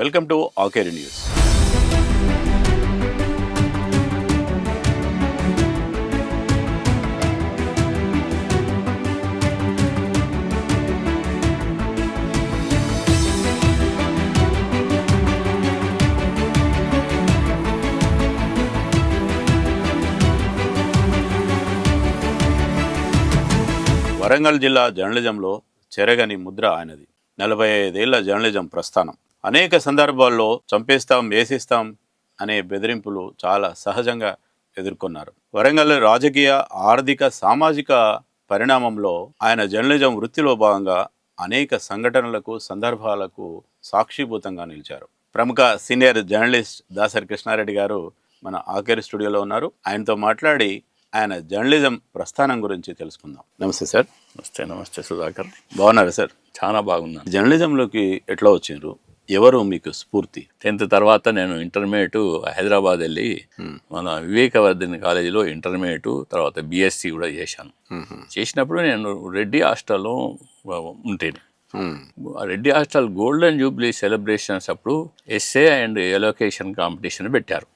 Welcome to Akeri news. Warangal జిల్లా జర్నలిజంలో చెరగని ముద్ర ఆయనది. నలభై ఐదేళ్ళ జర్నలిజం ప్రస్థానం. అనేక సందర్భాల్లో చంపేస్తాం వేసిస్తాం అనే బెదిరింపులు చాలా సహజంగా ఎదుర్కొన్నారు. వరంగల్ రాజకీయ ఆర్థిక సామాజిక పరిణామంలో ఆయన జర్నలిజం వృత్తిలో భాగంగా అనేక సంఘటనలకు సందర్భాలకు సాక్షిభూతంగా నిలిచారు. ప్రముఖ సీనియర్ జర్నలిస్ట్ దాసరి కృష్ణారెడ్డి గారు మన ఆకేరి స్టూడియోలో ఉన్నారు. ఆయనతో మాట్లాడి ఆయన జర్నలిజం ప్రస్థానం గురించి తెలుసుకుందాం. నమస్తే సార్. నమస్తే నమస్తే సుధాకర్. బాగున్నారా సార్? చాలా బాగున్నాను. జర్నలిజంలోకి ఎట్లా వచ్చిండ్రు? ఎవరు మీకు స్ఫూర్తి? టెన్త్ తర్వాత నేను ఇంటర్మీడియట్ హైదరాబాద్ వెళ్ళి మన వివేకవర్ధిని కాలేజీలో ఇంటర్మీడియట్ తర్వాత బీఎస్సీ కూడా చేశాను. చేసినప్పుడు నేను రెడ్డి హాస్టల్లో ఉంటేనే. Reddy hostel golden jubilee celebrations అప్పుడు ఎస్ఏ అండ్ ఎలోకేషన్ కాంపిటీషన్ పెట్టారు.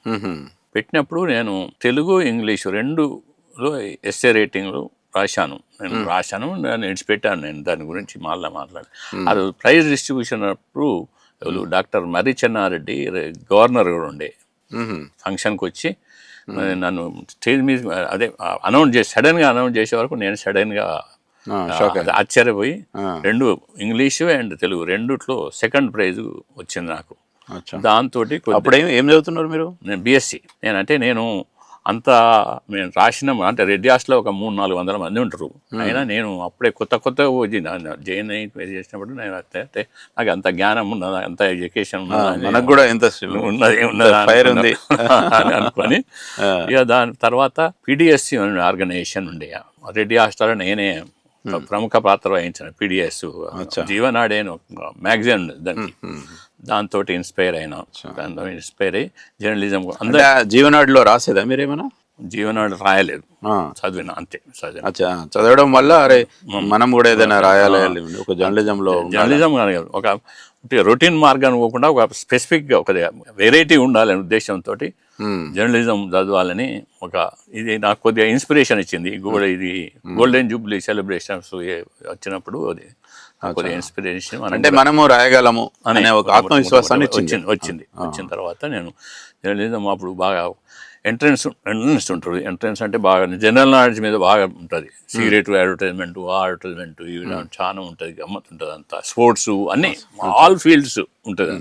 పెట్టినప్పుడు నేను తెలుగు ఇంగ్లీషు రెండులో ఎస్ఏ రేటింగ్లు రాశాను. నేను రాశాను నేను ఇడిచిపెట్టాను నేను దాని గురించి మళ్ళీ మాట్లాడి అది ప్రైజ్ డిస్ట్రిబ్యూషన్ అప్పుడు ఎవరు? డాక్టర్ మర్రి చెన్నారెడ్డి గవర్నర్ కూడా ఉండే. ఫంక్షన్కి వచ్చి నన్ను స్టేజ్ మీద అదే అనౌన్స్ చేసి సడన్గా అనౌన్స్ చేసే వరకు నేను సడన్గా. ఆశ్చర్యపోయి. రెండు ఇంగ్లీషు అండ్ తెలుగు రెండుట్లో సెకండ్ ప్రైజ్ వచ్చింది నాకు. దాంతో అప్పుడు ఏం ఏం చదువుతున్నారు మీరు? నేను బీఎస్సీ. నేనంటే నేను అంత నేను రాసిన అంటే రెడ్డి హాస్టల్లో ఒక మూడు నాలుగు వందల మంది ఉంటారు. అయినా నేను అప్పుడే కొత్త కొత్తగా జైన్ అయి చేసినప్పుడు నేను అంటే నాకు అంత జ్ఞానం ఉన్నదా అంత ఎడ్యుకేషన్ మనకు కూడా ఎంత ఉన్నది ఉన్నదా అని అనుకొని ఇక దాని తర్వాత పిడిఎస్సి ఆర్గనైజేషన్ ఉండే. రెడ్డి హాస్టల్ నేనే ప్రముఖ పాత్ర వహించిన పిడిఎస్ జీవనాడే మ్యాగజైన్ దానికి. దాంతో ఇన్స్పైర్ అయినా. దాంతో ఇన్స్పైర్ అయ్యి జర్నలిజం అందరూ జీవనాడిలో రాసేదా మీరేమన్నా జీవనాడు రాయలేదు. చదివిన అంతే చదివిన. చదవడం వల్ల అరే మనం కూడా ఏదైనా రాయాలి ఒక జర్నలిజంలో జర్నలిజం కానీ ఒక రొటీన్ మార్గాన్ని పోకుండా ఒక స్పెసిఫిక్గా ఒక వెరైటీ ఉండాలనే ఉద్దేశంతో. జర్నలిజం చదవాలని ఒక ఇది నాకు కొద్దిగా ఇన్స్పిరేషన్ ఇచ్చింది. గోల్డ్ ఇది గోల్డెన్ జూబ్లీ సెలబ్రేషన్స్ వచ్చినప్పుడు అది. కొద్దిగా ఇన్స్పిరేషన్ అంటే మనము రాయగలము అనే ఒక ఆత్మవిశ్వాసాన్ని వచ్చింది వచ్చింది వచ్చిన తర్వాత నేను జర్నలిజం అప్పుడు బాగా ఎంట్రన్స్ ఎంట్రన్స్ ఉంటుంది. ఎంట్రన్స్ అంటే బాగా జనరల్ నాలెడ్జ్ మీద బాగా ఉంటుంది. సిగరెట్ అడ్వర్టైజ్మెంట్ అడ్వర్టైజ్మెంట్ ఇవి చాలా ఉంటుంది గమ్మత్ ఉంటుంది అంతా. స్పోర్ట్స్ అన్నీ ఆల్ ఫీల్డ్స్ ఉంటుంది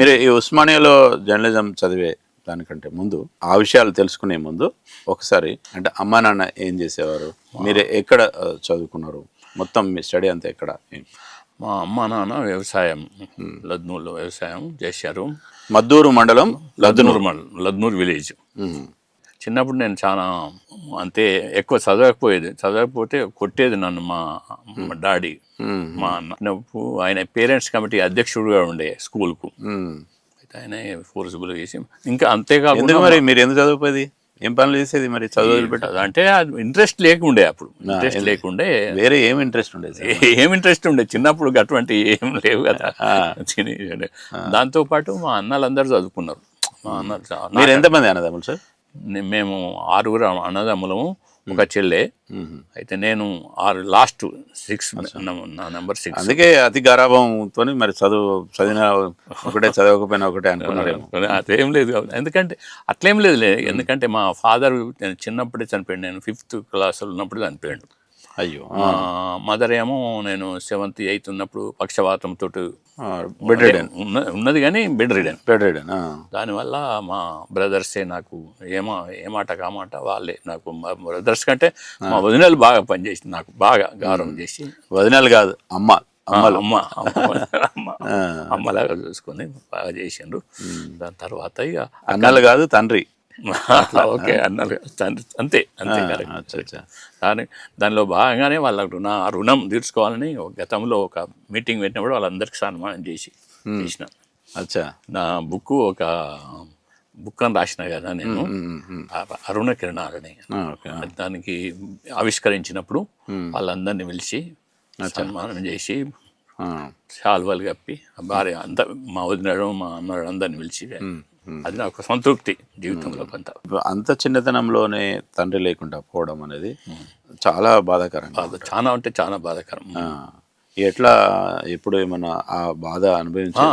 మీరు ఈ ఉస్మానియాలో జర్నలిజం చదివే దానికంటే ముందు ఆ విషయాలు తెలుసుకునే ముందు ఒకసారి అంటే అమ్మా నాన్న ఏం చేసేవారు? మీరు ఎక్కడ చదువుకున్నారు? మొత్తం మీ స్టడీ అంతా ఎక్కడ? ఏం? మా అమ్మ నాన్న వ్యవసాయం లద్నూరులో వ్యవసాయం చేశారు. మద్దూరు మండలం లద్నూరు. మండలం లద్నూరు విలేజ్. చిన్నప్పుడు నేను చాలా అంతే ఎక్కువ చదవకపోయేది. చదవకపోతే కొట్టేది నన్ను మా డాడీ. మా అన్న. చిన్నప్పుడు ఆయన పేరెంట్స్ కమిటీ అధ్యక్షుడుగా ఉండే స్కూల్కు. అయితే ఆయన ఫోర్స్బుల్ చేసి ఇంకా అంతేకాకుండా మరి? మీరు ఎందుకు చదువుకోది ఏం పనులు చేసేది మరి? చదువు అంటే ఇంట్రెస్ట్ లేకుండే అప్పుడు. ఇంట్రెస్ట్ లేకుండే. వేరే ఏం ఇంట్రెస్ట్ ఉండేది? ఏం ఇంట్రెస్ట్ ఉండే? చిన్నప్పుడు అటువంటి ఏం లేవు కదా. దాంతో పాటు మా అన్నలందరూ చదువుకున్నారు. మా అన్న మీరు ఎంతమంది అన్నదమ్ములు సార్? మేము ఆరుగురు అన్నదమ్ములము. ఒక చెల్లె. అయితే నేను ఆరు లాస్ట్ సిక్స్ నా నెంబర్ సిక్స్. అందుకే అతి గారాభంతో మరి చదువు చదివిన ఒకటే చదవకపోయినా ఒకటే అనుకున్నారేమో అదేం లేదు ఎందుకంటే అట్లేం లేదు లే ఎందుకంటే మా ఫాదర్ చిన్నప్పుడే చనిపోయాడు. నేను ఫిఫ్త్ క్లాస్ ఉన్నప్పుడు చనిపోయాడు. అయ్యో మదర్ ఏమో నేను సెవెంత్ ఎయిత్ ఉన్నప్పుడు పక్షవాతంతో బెడ్ రిడెన్. ఉన్న ఉన్నది కానీ బెడ్ రిడన్. బెడ్ రిడెన్ దానివల్ల మా బ్రదర్సే నాకు ఏమా ఏమాట కామాట వాళ్ళే. నాకు మా బ్రదర్స్ కంటే మా వదినలు బాగా పనిచేసి నాకు బాగా గౌరవం చేసి. వదినాలు కాదు అమ్మ అమ్మ అమ్మ అమ్మ. అమ్మలాగా చూసుకొని బాగా చేసిండ్రు. దాని తర్వాత ఇక అన్నలు కాదు తండ్రి. ఓకే అన్నారు. అంతే అంతే దాని దానిలో భాగంగానే వాళ్ళకు నా రుణం తీర్చుకోవాలని గతంలో ఒక మీటింగ్ పెట్టినప్పుడు వాళ్ళందరికీ సన్మానం చేసి చేసిన. అచ్చా. నా బుక్ ఒక బుక్ అని రాసిన కదా నేను. అరుణ కిరణాలని. దానికి ఆవిష్కరించినప్పుడు వాళ్ళందరినీ పిలిచి సన్మానం చేసి. శాల్వాలు కప్పి భార్య అంతా మా వదినడు మా అమ్మడు అందరిని పిలిచి అది నాకు సంతృప్తి జీవితంలో కొంత అంత. చిన్నతనంలోనే తండ్రి లేకుండా పోవడం అనేది చాలా బాధాకరం. బాధ చాలా అంటే చాలా బాధాకరం. ఎట్లా ఎప్పుడు ఏమన్నా ఆ బాధ అనుభవించా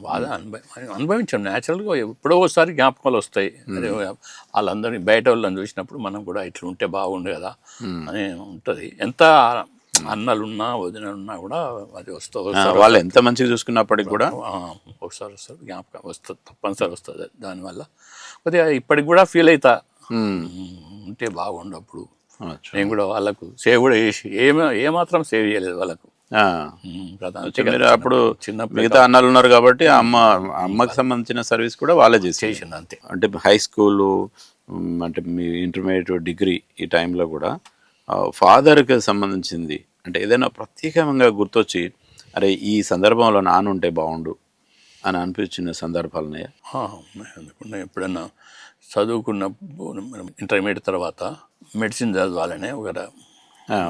బాధ అనుభవి అనుభవించాం. న్యాచురల్గా ఎప్పుడో ఒకసారి జ్ఞాపకాలు వస్తాయి. వాళ్ళందరినీ బయట వాళ్ళని చూసినప్పుడు మనం కూడా ఇట్లా ఉంటే బాగుండు కదా అని ఉంటుంది. ఎంత అన్నలున్నా వదినలున్నా కూడా అది వస్తూ వస్తారు వాళ్ళు ఎంత మంచిగా చూసుకున్నప్పటికి కూడా. ఒకసారి వస్తుంది జ్ఞాపకం వస్తుంది తప్పనిసరి వస్తుంది దానివల్ల. కొద్దిగా ఇప్పటికి కూడా ఫీల్ అవుతా. ఉంటే బాగుండు అప్పుడు. అచ్చా. నేను కూడా వాళ్ళకు సేవ్ కూడా చేసి ఏమ ఏమాత్రం సేవ్ చేయలేదు వాళ్ళకు. అప్పుడు చిన్నప్పుడు మిగతా అన్నాలు ఉన్నారు కాబట్టి అమ్మ అమ్మకి సంబంధించిన సర్వీస్ కూడా వాళ్ళే చేసి చేసింది అంతే. అంటే హై స్కూలు అంటే మీ ఇంటర్మీడియట్ డిగ్రీ ఈ టైంలో కూడా ఫాదర్కి సంబంధించింది అంటే ఏదైనా ప్రత్యేకంగా గుర్తొచ్చి అరే ఈ సందర్భంలో నాన్న ఉంటే బాగుండు అని అనిపించిన సందర్భాలు ఉన్నాయా ఉన్నాయి ఎప్పుడన్నా చదువుకున్నప్పుడు మనం ఇంటర్మీడియట్ తర్వాత మెడిసిన్ చదవాలనే ఒక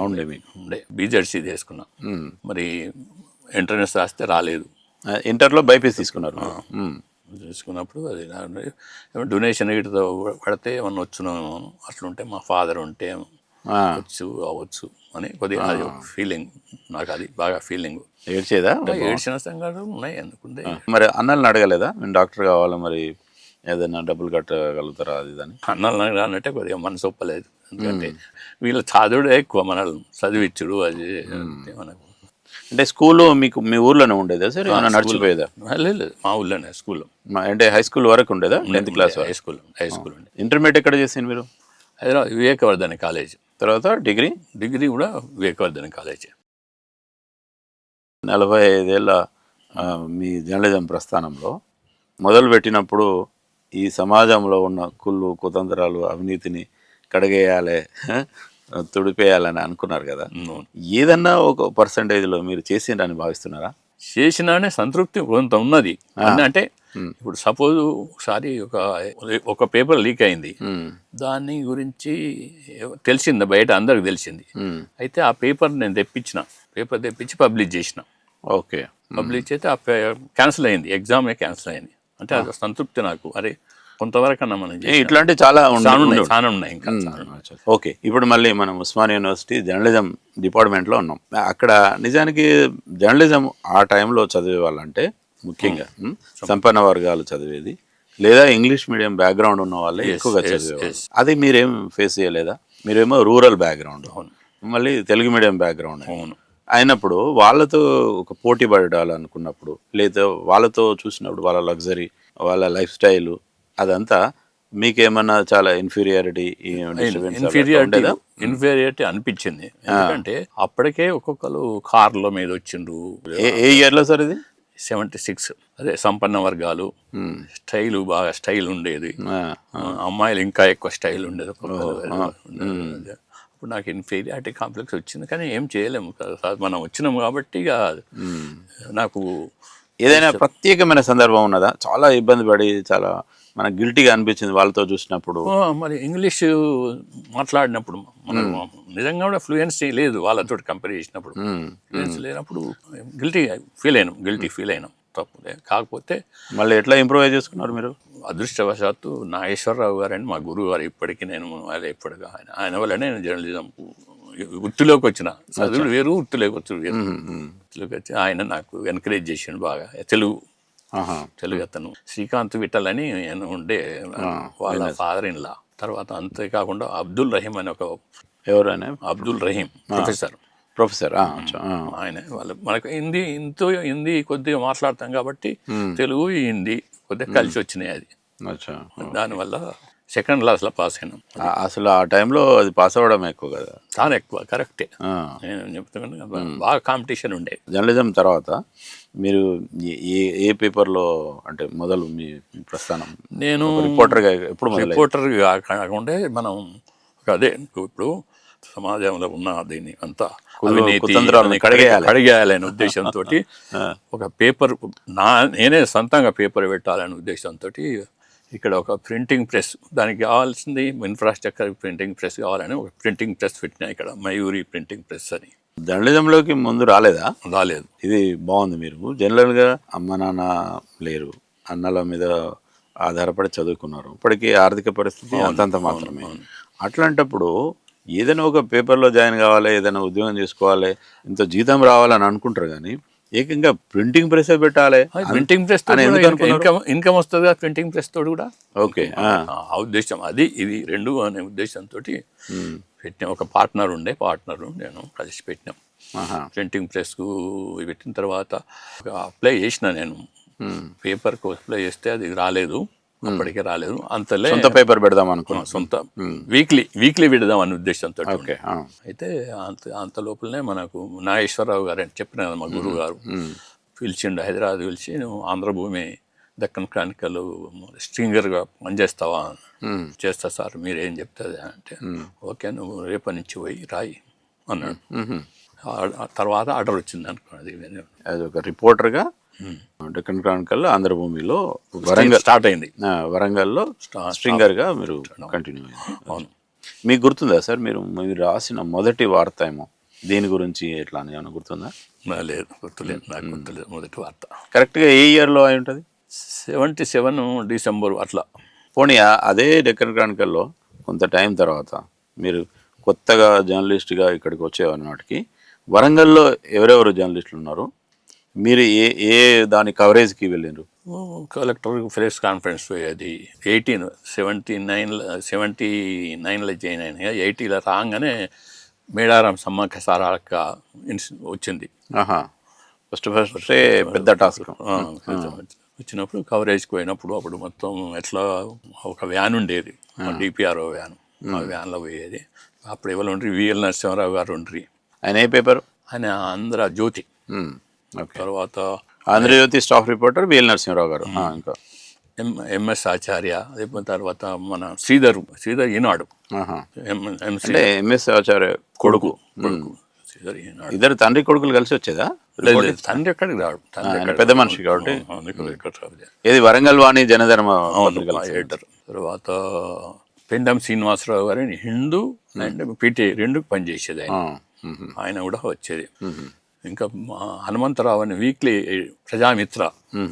ఉండే మీకు ఉండే బీజెడ్సీ తీసుకున్నా. మరి ఎంట్రన్స్ రాస్తే రాలేదు. ఇంటర్లో బైపీస్ తీసుకున్నారు. తీసుకున్నప్పుడు అది డొనేషన్ వీటితో పడితే ఏమన్నా వచ్చునేమో అట్లుంటే మా ఫాదర్ ఉంటే వచ్చు అవ్వచ్చు అని కొద్దిగా ఫీలింగ్ నాకు అది బాగా ఫీలింగ్ ఏడ్చేదా? ఏడ్చిన సంఘటనలు ఉన్నాయి ఎందుకుంటే మరి అన్నల్ని అడగలేదా? నేను డాక్టర్ కావాలి మరి? ఏదైనా డబ్బులు కట్టగలుగుతారా? అది ఇది అని. అన్నాలు అన్నట్టే కొద్దిగా మనసు ఒప్పలేదు. ఎందుకంటే వీళ్ళ చదువుడే ఎక్కువ మనల్ని చదివిచ్చుడు అది మనకు. అంటే స్కూల్ మీకు మీ ఊర్లోనే ఉండేదా సార్? ఏమైనా నడిచిపోయేదా? లేదు మా ఊళ్ళోనే స్కూల్లో. అంటే హై స్కూల్ వరకు ఉండేదా? Tenth class high school high school intermediate ఎక్కడ చేసింది మీరు? హైదరాబాద్ వివేకవర్ధన కాలేజ్. తర్వాత డిగ్రీ డిగ్రీ కూడా వివేకవర్ధన కాలేజ్. నలభై ఐదేళ్ళ మీ జర్నలిజం ప్రస్థానంలో మొదలు పెట్టినప్పుడు ఈ సమాజంలో ఉన్న కుళ్ళు కుతంత్రాలు అవినీతిని కడిగేయాలి తుడిపేయాలని అనుకున్నారు కదా. ఏదన్నా ఒక పర్సంటేజ్లో మీరు చేసిండ్రని భావిస్తున్నారా? చేసినానే సంతృప్తి కొంత ఉన్నది. అంటే ఇప్పుడు సపోజ్ ఒకసారి ఒక ఒక పేపర్ లీక్ అయింది. మ్మ్. దాని గురించి తెలిసింది బయట అందరికి తెలిసింది. మ్మ్. అయితే ఆ పేపర్ నేను తెప్పించిన. పేపర్ తెప్పించి పబ్లిష్ చేసిన. ఓకే పబ్లిష్ చేస్తే ఆ క్యాన్సిల్ అయింది. ఎగ్జామే క్యాన్సిల్ అయింది. అంటే అది సంతృప్తి నాకు. అరే కొంతవరకు అన్నా మనం. ఇట్లాంటి చాలా ఉన్నాయి చాలా ఉన్నాయి ఇంకా చాలా ఉన్నాయి. ఓకే ఇప్పుడు మళ్ళీ మనం ఉస్మాన్ యూనివర్సిటీ జర్నలిజం డిపార్ట్మెంట్లో ఉన్నాం. అక్కడ నిజానికి జర్నలిజం ఆ టైంలో చదివే వాళ్ళంటే ముఖ్యంగా ఉమ్, సంపన్న వర్గాలు చదివేది. లేదా ఇంగ్లీష్ మీడియం బ్యాక్గ్రౌండ్ ఉన్న వాళ్ళే ఎక్కువగా చదివేవాళ్ళు. అది మీరేం ఫేస్ చేయలేదా? మీరేమో రూరల్ బ్యాక్గ్రౌండ్ మళ్ళీ తెలుగు మీడియం బ్యాక్గ్రౌండ్ అవును. అయినప్పుడు వాళ్ళతో ఒక పోటీ పడాలనుకున్నప్పుడు లేదా వాళ్ళతో చూసినప్పుడు వాళ్ళ లగ్జరీ వాళ్ళ లైఫ్ స్టైల్ అదంతా మీకేమన్నా చాలా ఇన్ఫీరియారిటీ ఇన్ఫీరియారిటీ ఇన్ఫీరియారిటీ అనిపించింది. ఎందుకంటే అప్పటికే ఒక్కొక్కరు కార్ల మీద వచ్చిండ్రు. ఏ ఇయర్లో సార్ ఇది? సెవెంటీ సిక్స్ అదే సంపన్న వర్గాలు. స్టైల్ బాగా స్టైల్ ఉండేది. అమ్మాయిలు ఇంకా ఎక్కువ స్టైల్ ఉండేది. ఉండేది. అప్పుడు నాకు ఇన్ఫీరియారిటీ కాంప్లెక్స్ వచ్చింది. కానీ ఏం చేయలేము. మనం వచ్చినాం కాబట్టి ఇక నాకు ఏదైనా ప్రత్యేకమైన సందర్భం ఉన్నదా? చాలా ఇబ్బంది పడి చాలా మన గిల్టీగా అనిపించింది వాళ్ళతో చూసినప్పుడు. మరి ఇంగ్లీష్ మాట్లాడినప్పుడు మనకు నిజంగా కూడా ఫ్లూయెన్సీ లేదు వాళ్ళతో కంపేర్ చేసినప్పుడు. ఫ్లూయెన్సీ లేనప్పుడు గిల్టీ ఫీల్ అయినాం గిల్టీ ఫీల్ అయినాం. తప్పుదే కాకపోతే మళ్ళీ ఎట్లా ఇంప్రూవైజ్ చేసుకున్నారు మీరు? అదృష్టవశాత్తు నాగేశ్వరరావు గారు అని మా గురువు గారు ఇప్పటికీ నేను ఆయన ఇప్పటిగా ఆయన ఆయన వల్లనే నేను జర్నలిజం వృత్తిలోకి వచ్చిన. చదువులు వేరు వృత్తిలోకి వచ్చి వేరు. వృత్తిలోకి వచ్చి ఆయన నాకు ఎంకరేజ్ చేసిండు బాగా. తెలుగు ఆహా. తెలుగు అతను. శ్రీకాంత్ విఠల్ అని ఉండే వాళ్ళ ఫాదర్ ఇన్ లా తర్వాత అంతేకాకుండా అబ్దుల్ రహీం అని ఒక ఎవరైనా? Abdul Rahim professor professor. ఆయన వాళ్ళు మనకు హిందీ ఇంతో హిందీ కొద్దిగా మాట్లాడతాం కాబట్టి తెలుగు హిందీ కొద్దిగా కలిసి వచ్చినాయి అది. దానివల్ల సెకండ్ క్లాస్లో పాస్ అయినాం. అసలు ఆ టైంలో అది పాస్ అవ్వడం ఎక్కువ కదా. చాలా ఎక్కువ కరెక్టే. నేను చెప్తున్నా బాగా కాంపిటీషన్ ఉండే. జర్నలిజం తర్వాత మీరు ఏ- ఏ పేపర్లో అంటే మొదలు మీ ప్రస్థానం? నేను రిపోర్టర్గా ఎప్పుడు మొదలు రిపోర్టర్ కాకుండా మనం అదే ఇప్పుడు సమాజంలో ఉన్న దీన్ని అంతా అవినీతి కుతంత్రాలను అని కడిగేయాలి. కడిగేయాలి అనే ఉద్దేశంతో ఒక పేపర్ నా నేనే సొంతంగా పేపర్ పెట్టాలనే ఉద్దేశంతో ఇక్కడ ఒక ప్రింటింగ్ ప్రెస్ దానికి కావాల్సింది ఇన్ఫ్రాస్ట్రక్చర్ ప్రింటింగ్ ప్రెస్ కావాలని ఒక ప్రింటింగ్ ప్రెస్ పెట్టినా ఇక్కడ మయూరి ప్రింటింగ్ ప్రెస్ అని. జర్నలిజంలోకి ముందు రాలేదా? రాలేదు. ఇది బాగుంది మీరు. జనరల్గా అమ్మ నాన్న లేరు. అన్నల మీద ఆధారపడి చదువుకున్నారు. ఇప్పటికీ ఆర్థిక పరిస్థితి అంతంత మాత్రమే. అట్లాంటప్పుడు ఏదైనా ఒక పేపర్లో జాయిన్ కావాలి ఏదైనా ఉద్యోగం చేసుకోవాలి ఇంత జీతం రావాలని అనుకుంటారు కానీ ఏకంగా ప్రింటింగ్ ప్రెస్ పెట్టాలి ప్రింటింగ్ ప్రెస్? ఇన్కమ్ ఇన్కమ్ వస్తుంది ప్రింటింగ్ ప్రెస్ తోడు కూడా ఓకే ఆ. ఉద్దేశం అది ఇది రెండు అనే ఉద్దేశంతో పెట్టిన ఒక పార్ట్నర్ ఉండే పార్ట్నర్ నేను కలిసి పెట్టినాం. ప్రింటింగ్ ప్రెస్కు పెట్టిన తర్వాత అప్లై చేసిన నేను. పేపర్కు అప్లై చేస్తే అది రాలేదు అప్పటికే రాలేదు. అంతలే సొంత పేపర్ పెడదాం అనుకున్నాం. సొంత వీక్లీ వీక్లీ విడదాం అనే ఉద్దేశంతో. అయితే అంత అంత లోపలనే మనకు నాగేశ్వరరావు గారు అని చెప్పిన కదా మా గురువు గారు పిలిచిండు హైదరాబాద్ పిలిచి నువ్వు ఆంధ్రభూమి దక్కన్ క్రానికల్ స్ట్రింగర్గా పనిచేస్తావా. చేస్తా సార్ మీరు ఏం చెప్తుంది అంటే ఓకే నువ్వు రేపటి నుంచి పోయి రాయి అన్నాడు. తర్వాత ఆర్డర్ వచ్చింది అనుకున్నది అది ఒక రిపోర్టర్గా డెక్కన్ క్రానికల్ ఆంధ్రభూమిలో వరంగల్ స్టార్ట్ అయింది. వరంగల్లో స్టా- స్ట్రింగర్గా మీరు కంటిన్యూ అయ్యారు. అవును. మీకు గుర్తుందా సార్? మీరు మీరు రాసిన మొదటి వార్త ఏమో. దీని గురించి ఎట్లా అని ఏమైనా గుర్తుందా? లేదు గుర్తులేదు. నాకు గుర్తులేదు. మొదటి వార్త. కరెక్ట్గా ఏ ఇయర్లో అయి ఉంటుంది? సెవెంటీ సెవెన్ డిసెంబర్ అట్లా. పోనీ అదే డెక్కన్ క్రానికల్లో కొంత టైం తర్వాత మీరు కొత్తగా జర్నలిస్ట్గా ఇక్కడికి వచ్చేవాటికి వరంగల్లో ఎవరెవరు జర్నలిస్టులు ఉన్నారు? మీరు ఏ ఏ దాని కవరేజ్కి వెళ్ళారు కలెక్టర్ ప్రెస్ కాన్ఫరెన్స్ పోయేది ఎయిటీన్ సెవెంటీ నైన్ సెవెంటీ నైన్లో జాయిన్ అయినా ఎయిటీలో రాగానే మేడారం సమ్మక్క సారాక వచ్చింది. ఆహా. ఫస్ట్ ఫస్టే పెద్ద టాస్క్ వచ్చినప్పుడు కవరేజ్కి పోయినప్పుడు అప్పుడు మొత్తం ఎట్లా ఒక వ్యాన్ ఉండేది. డిపిఆర్ఓ వ్యాన్ ఆ వ్యాన్లో పోయేది. అప్పుడు ఎవరు ఉండ్రి? విఎల్ నరసింహారావు గారు ఉండ్రి. ఆయన ఏ పేపర్? ఆయన ఆంధ్ర జ్యోతి. తర్వాత Andhrajyothi staff reporter BL Narasimharao గారు. ఇంకా. ఎం ఎంఎస్ ఆచార్య అదే తర్వాత మన శ్రీధర్ శ్రీధర్ ఈనాడు. అంటే ఎంఎస్ ఆచార్య కొడుకు. కొడుకు శ్రీధర్ ఈనాడు. ఇద్దరు తండ్రి కొడుకులు కలిసి వచ్చేదా? లేదు, తండ్రి ఎక్కడికి రాడు? తండ్రి పెద్ద. మనిషి కాబట్టి. ఏది వరంగల్ వాణి జనధర్మ ఎడిటర్ తర్వాత పెండం శ్రీనివాసరావు గారి హిందూ అండ్ పీటీ రెండు పనిచేసేది ఆయన. ఆయన కూడా వచ్చేది. ఇంకా హనుమంతరావు అని వీక్లీ ప్రజామిత్ర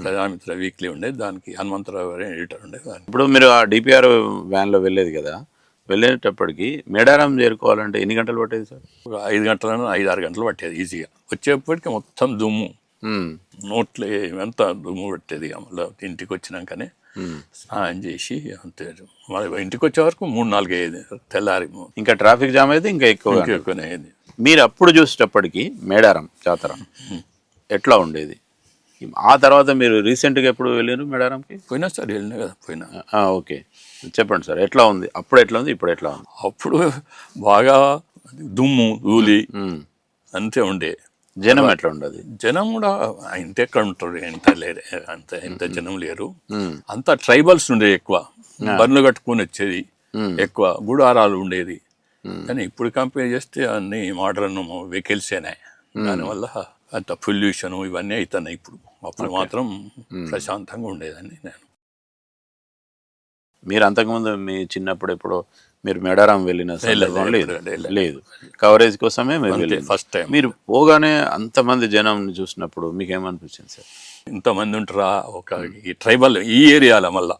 ప్రజామిత్ర వీక్లీ ఉండేది దానికి హనుమంతరావు గారి ఎడిటర్ ఉండేది ఇప్పుడు మీరు ఆ డిపిఆర్ వ్యాన్లో వెళ్ళేది కదా వెళ్ళేటప్పటికి మేడారం చేరుకోవాలంటే ఎన్ని గంటలు పట్టేది సార్? ఐదు గంటలను ఐదు ఆరు గంటలు పట్టేది ఈజీగా వచ్చేప్పటికి మొత్తం దుమ్ము. మ్మ్. నోట్లో ఎంత దుమ్ము పట్టేది మళ్ళీ ఇంటికి వచ్చినాకనే స్నానం చేసి అంతే. మరి ఇంటికి వచ్చే వరకు మూడు నాలుగు అయ్యేది తెల్లారి ఇంకా ట్రాఫిక్ జామ్ అయితే ఇంకా ఎక్కువ ఎక్కువనే అయ్యేది. మీరు అప్పుడు చూసేటప్పటికి మేడారం జాతర. ఎట్లా ఉండేది? ఆ తర్వాత మీరు రీసెంట్గా ఎప్పుడు వెళ్ళారు మేడారంకి? పోయినా సార్ వెళ్ళినా కదా పోయినా. ఓకే. చెప్పండి సార్ ఎట్లా ఉంది? అప్పుడు ఎట్లా ఉంది? ఇప్పుడు ఎట్లా ఉంది? అప్పుడు బాగా దుమ్ము ధూళి. అంతే ఉండే. జనం ఎట్లా ఉండదు? జనం కూడా ఇంత ఎక్కడ ఉంటారు? ఎంత లేరు అంత ఎంత జనం లేరు. అంత ట్రైబల్స్ ఉండే ఎక్కువ. బండ్లు కట్టుకొని వచ్చేది ఎక్కువ. గుడారాలు ఉండేది. కానీ ఇప్పుడు కంపేర్ చేస్తే అన్ని మోడర్న్ వెహికల్సేనే దానివల్ల అంత పొల్యూషన్ ఇవన్నీ అవుతున్నాయి ఇప్పుడు. అప్పుడు మాత్రం ప్రశాంతంగా ఉండేదని నేను. మీరు అంతకుముందు మీ చిన్నప్పుడు ఎప్పుడు మీరు మేడారం వెళ్ళిన సందర్భం లేదు. లేదు కవరేజ్ కోసమే మీరు. ఫస్ట్ టైం మీరు పోగానే అంతమంది జనం చూసినప్పుడు మీకు ఏమనిపించింది సార్? ఇంతమంది ఉంటారా? ఒక ఈ ట్రైబల్ ఈ ఏరియాలో మళ్ళా.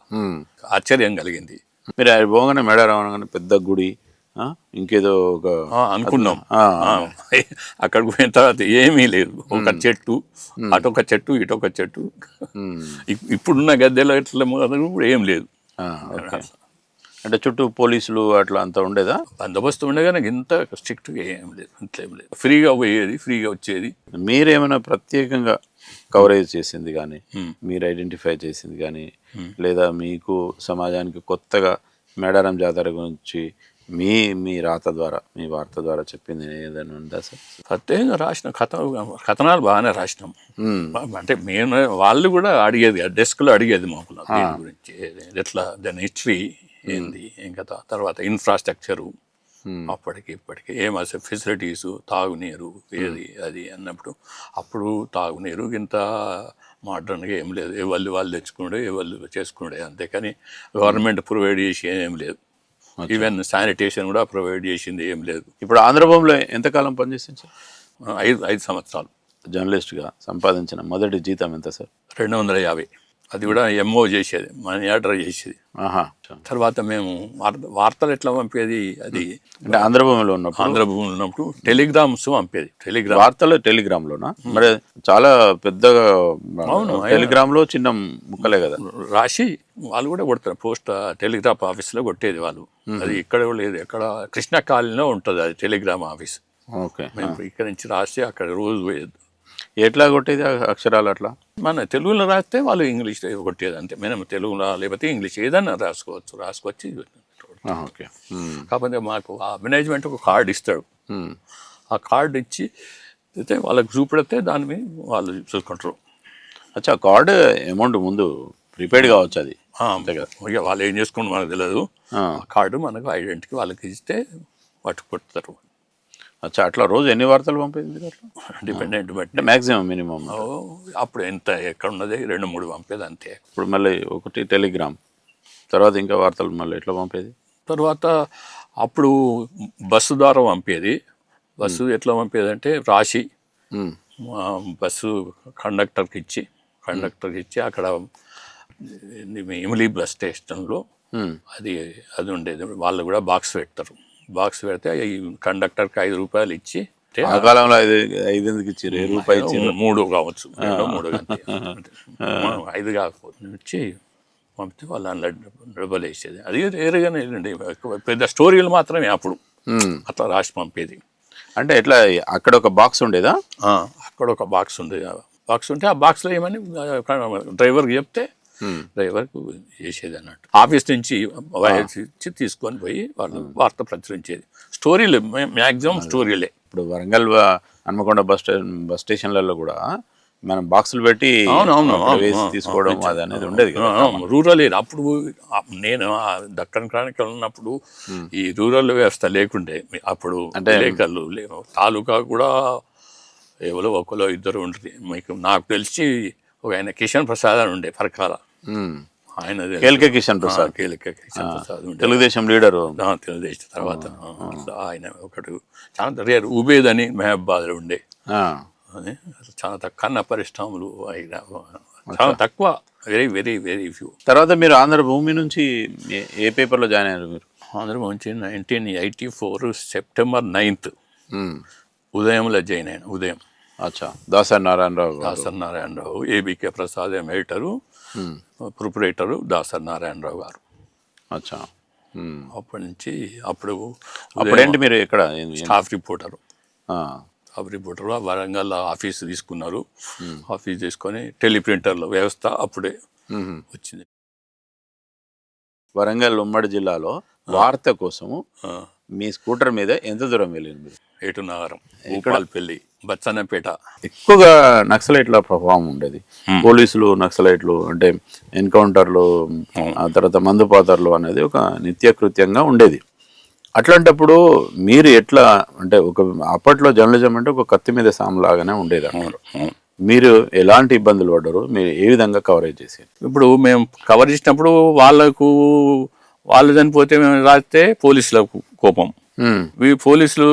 ఆశ్చర్యం కలిగింది. మీరు పోగానే మేడారం అనగానే పెద్ద గుడి ఇంకేదో ఒక అనుకున్నాం. అక్కడికి పోయిన తర్వాత ఏమీ లేదు. ఒక చెట్టు అటొక చెట్టు ఇటొక చెట్టు. ఇప్పుడున్న గద్దెలో మొదలు కూడా ఏం లేదు. అంటే చుట్టూ పోలీసులు అట్లా అంతా ఉండేదా? బందోబస్తు ఉండగా నాకు ఇంత స్ట్రిక్ట్గా ఏం లేదు. ఇంట్లో ఏం లేదు. ఫ్రీగా పోయేది ఫ్రీగా వచ్చేది. మీరేమైనా ప్రత్యేకంగా కవరేజ్ చేసింది కానీ మీరు ఐడెంటిఫై చేసింది కానీ లేదా మీకు సమాజానికి కొత్తగా మేడారం జాతర గురించి మీ మీ రాత ద్వారా మీ వార్త ద్వారా చెప్పింది ఏదైనా ఉందా సార్? ప్రత్యేకంగా రాసిన కథ కథనాలు బాగానే రాసినాం. అంటే మేము వాళ్ళు కూడా అడిగేది డెస్క్లో అడిగేది మాకు దీని గురించి. ఎట్లా దాని హిస్టరీ ఏంది ఇంకా త- తర్వాత ఇన్ఫ్రాస్ట్రక్చరు అప్పటికి ఇప్పటికి ఏం అసలు ఫెసిలిటీస్ తాగునీరు ఏది అది అన్నప్పుడు అప్పుడు తాగునీరు ఇంత మోడర్న్గా ఏం లేదు. ఏ వాళ్ళు వాళ్ళు తెచ్చుకునే ఏ వాళ్ళు చేసుకునే అంతేకాని గవర్నమెంట్ ప్రొవైడ్ చేసి ఏం లేదు. ఈవెన్ శానిటేషన్ కూడా ప్రొవైడ్ చేసింది ఏం లేదు. ఇప్పుడు ఆంధ్రభూమిలో ఎంతకాలం పనిచేసింది సార్? ఐదు ఐదు సంవత్సరాలు జర్నలిస్ట్గా సంపాదించిన మొదటి జీతం ఎంత సార్? రెండు వందల యాభై. అది కూడా ఎంఓ చేసేది మనీ ఆర్డర్ చేసేది. ఆహా. తర్వాత మేము వార్త వార్తలు ఎట్లా పంపేది అది అంటే ఆంధ్రభూమిలో ఉన్నప్పుడు? ఆంధ్రభూమి ఉన్నప్పుడు టెలిగ్రామ్స్ పంపేది టెలిగ్రామ్. వార్తలు టెలిగ్రామ్లోనా? మరి చాలా పెద్దగా అవును, టెలిగ్రామ్లో చిన్న ముక్కలే కదా? రాసి వాళ్ళు కూడా కొడతారు పోస్ట్ టెలిగ్రాఫ్ ఆఫీస్లో కొట్టేది వాళ్ళు. అది ఇక్కడ కూడా లేదు ఎక్కడ కృష్ణ కాలనీలో ఉంటుంది అది టెలిగ్రామ్ ఆఫీస్. ఓకే. మేము ఇక్కడ నుంచి రాసి అక్కడ రోజు పోయేది. ఎట్లా కొట్టేది అక్షరాలు అట్లా? మన తెలుగులో రాస్తే వాళ్ళు ఇంగ్లీష్ కొట్టేది అంతే. మనం తెలుగులో లేకపోతే ఇంగ్లీష్ ఏదైనా రాసుకోవచ్చు రాసుకొచ్చి ఓకే. కాకపోతే మాకు ఆ మేనేజ్మెంట్ ఒక కార్డు ఇస్తాడు. ఆ కార్డు ఇచ్చి అయితే వాళ్ళకి చూపెడితే దాని మీద వాళ్ళు చూసుకుంటారు. అచ్చా కార్డు అమౌంట్ ముందు ప్రీపెయిడ్ కావచ్చు అది. అంతే కదా. ఇక వాళ్ళు ఏం చేసుకుంటారు మనకు తెలియదు కార్డు మనకు ఐడెంటిటీ వాళ్ళకి ఇస్తే కొడతారు. అచ్చా అట్లా రోజు ఎన్ని వార్తలు పంపేది మీరు అట్లా? డిపెండెంట్ బట్టి మ్యాక్సిమం మినిమం అప్పుడు ఎంత ఎక్కడ ఉన్నది రెండు మూడు పంపేది అంతే. ఇప్పుడు మళ్ళీ ఒకటి టెలిగ్రామ్ తర్వాత ఇంకా వార్తలు మళ్ళీ ఎట్లా పంపేది? తర్వాత అప్పుడు బస్సు ద్వారా పంపేది. బస్సు ఎట్లా పంపేది అంటే రాసి బస్సు కండక్టర్కి ఇచ్చి కండక్టర్కి ఇచ్చి అక్కడ ఇమిలీ బస్ స్టేషన్లో. అది అది ఉండేది. వాళ్ళు కూడా బాక్స్ పెడతారు. బాక్స్ పెడితే ఈ కండక్టర్కి ఐదు రూపాయలు ఇచ్చి ఆ కాలంలో ఐదు ఐదు ఎందుకు ఇచ్చారు ఏ రూపాయి ఇచ్చారు మూడు కావచ్చు. మూడు ఐదు కాకపోతే ఇచ్చి పంపితే వాళ్ళు అందులో డబ్బులు వేసేది. అది వేరేగానే పెద్ద స్టోరీలు మాత్రమే అప్పుడు. అట్లా రాసి పంపేది. అంటే ఎట్లా అక్కడ ఒక బాక్స్ ఉండేదా? అక్కడ ఒక బాక్స్ ఉంది బాక్స్ ఉంటే ఆ బాక్స్లో ఏమని డ్రైవర్కి చెప్తే ఉమ్. డ్రైవర్కు చేసేది అన్నట్టు. ఆఫీస్ నుంచి తీసుకొని పోయి వాళ్ళు వార్త ప్రచురించేది. స్టోరీలు మ్యాక్సిమం స్టోరీలే. ఇప్పుడు Warangal Hanmakonda bus station bus స్టేషన్లలో కూడా మనం బాక్సులు పెట్టి వేసి తీసుకోవడం అది అనేది ఉండేది రూరల్ ఏరియా. అప్పుడు నేను దక్కన్ క్రానికల్ ఉన్నప్పుడు ఈ రూరల్ వ్యవస్థ లేకుండే. అప్పుడు అంటే- లేఖలు లేవు తాలూకా కూడా ఎవరో ఒకలో ఇద్దరు ఉంటుంది మీకు నాకు తెలిసి ఒక ఆయన కిషన్ ప్రసాద్ అని ఉండే పరకాల. ఆయన కేల్కే కిషన్ ప్రసాద్. కేలిక కిషన్ ప్రసాద్ తెలుగుదేశం లీడరు. తెలుగుదేశం తర్వాత ఆయన ఒకడు చాలా రేర్ ఉబేద్ అని మెహబాద్లో ఉండే. చాలా తక్కువ అన్న పరిశ్రమలు చాలా తక్కువ. వెరీ వెరీ వెరీ ఫ్యూ తర్వాత మీరు ఆంధ్ర భూమి నుంచి ఏ- పేపర్లో జాయిన్ అయ్యారు మీరు? ఆంధ్ర నుంచి nineteen eighty four September ninth. ఉదయంలో join అయిన ఉదయం. అచ్చా. Dasari Narayana Rao Dasari Narayana Rao ABK Prasad editor um. Proprietor Dasari Narayana Rao గారు. అచ్చా. అప్పటి నుంచి అప్పుడు అప్పుడేంటి మీరు ఏం- స్టాఫ్ రిపోర్టరు. ఆ. స్టాఫ్ రిపోర్టరు వరంగల్ ఆఫీస్ తీసుకున్నారు. ఆఫీస్ తీసుకొని టెలిప్రింటర్ల వ్యవస్థ అప్పుడే. వచ్చింది. వరంగల్ ఉమ్మడి జిల్లాలో వార్త కోసము మీ స్కూటర్ మీద ఎంత దూరం వెళ్ళింది మీరు ఏటు నగరం భూపాల్పల్లి బచ్చన్నపేట. ఎక్కువగా నక్సలైట్ల ప్రభావం ఉండేది. పోలీసులు నక్సలైట్లు అంటే ఎన్కౌంటర్లు ఆ తర్వాత మందుపాతర్లు అనేది ఒక నిత్యకృత్యంగా ఉండేది. అట్లాంటప్పుడు మీరు ఎట్లా అంటే ఒక అప్పట్లో జర్నలిజం అంటే ఒక కత్తి మీద సాంలాగానే ఉండేది. అవును. మీరు ఎలాంటి ఇబ్బందులు పడ్డారు? మీరు ఏ విధంగా కవరేజ్ చేసేది ఇప్పుడు మేము కవర్ చేసినప్పుడు వాళ్ళకు వాళ్ళు చనిపోతే మేము రాస్తే పోలీసులకు కోపం. ఈ పోలీసులు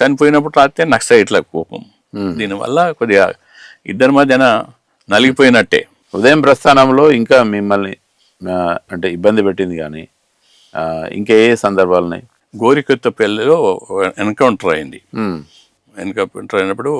చనిపోయినప్పుడు రాస్తే నక్సలైట్లకు కోపం. దీనివల్ల కొద్దిగా ఇద్దరి మధ్యన నలిగిపోయినట్టే. ఉదయం ప్రస్థానంలో ఇంకా మిమ్మల్ని అంటే ఇబ్బంది పెట్టింది కానీ ఇంకా ఏ సందర్భాలు ఉన్నాయి గోరికొత్తపల్లిలో ఎన్కౌంటర్ అయింది ఎన్కౌంటర్ అయినప్పుడు